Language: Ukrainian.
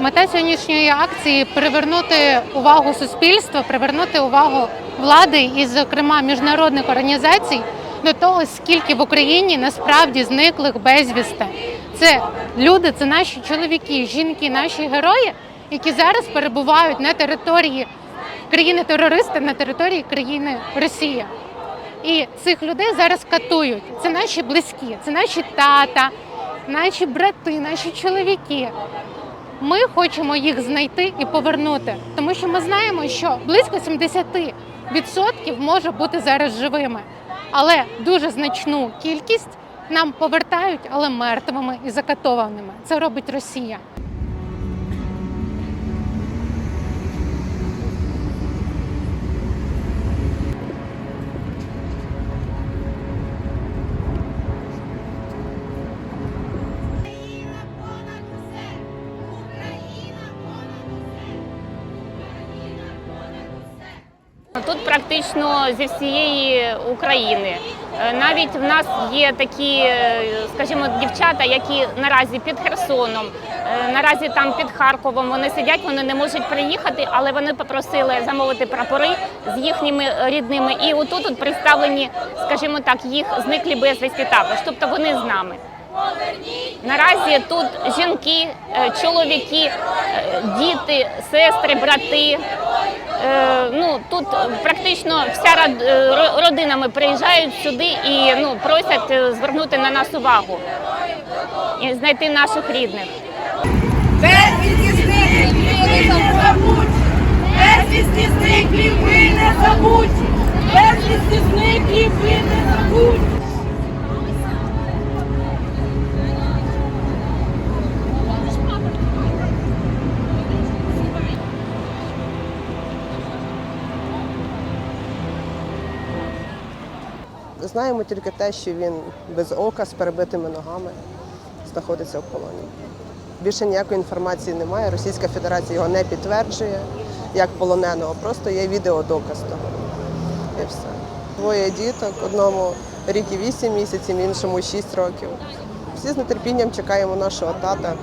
Мета сьогоднішньої акції привернути увагу суспільства, привернути увагу влади і, зокрема, міжнародних організацій до того, скільки в Україні насправді зниклих безвісти. Це люди, це наші чоловіки, жінки, наші герої, які зараз перебувають на території країни-терористи, на території країни Росія. І цих людей зараз катують. Це наші близькі, це наші тата, наші брати, наші чоловіки. Ми хочемо їх знайти і повернути, тому що ми знаємо, що близько 70% може бути зараз живими, але дуже значну кількість нам повертають, але мертвими і закатованими. Це робить Росія. Тут практично зі всієї України. Е, Навіть в нас є такі, е, скажімо, дівчата, які наразі під Херсоном, е, наразі там під Харковом. Вони сидять, вони не можуть приїхати, але вони попросили замовити прапори з їхніми рідними. І отут от представлені, скажімо так, їх зниклі безвісті також. Тобто вони з нами. Наразі тут жінки, чоловіки, діти, сестри, брати. Е, Ну тут практично вся е, родинами приїжджають сюди і ну просять е, звернути на нас увагу і знайти наших рідних. Безвісті зниклі, ви не забудь! Безвісті зниклі, ви не забудь! Знаємо тільки те, що він без ока з перебитими ногами знаходиться в полоні. Більше ніякої інформації немає. Російська Федерація його не підтверджує як полоненого, просто є відеодоказ того. І все. Двоє діток, одному рік і вісім місяців, іншому шість років. Всі з нетерпінням чекаємо нашого тата.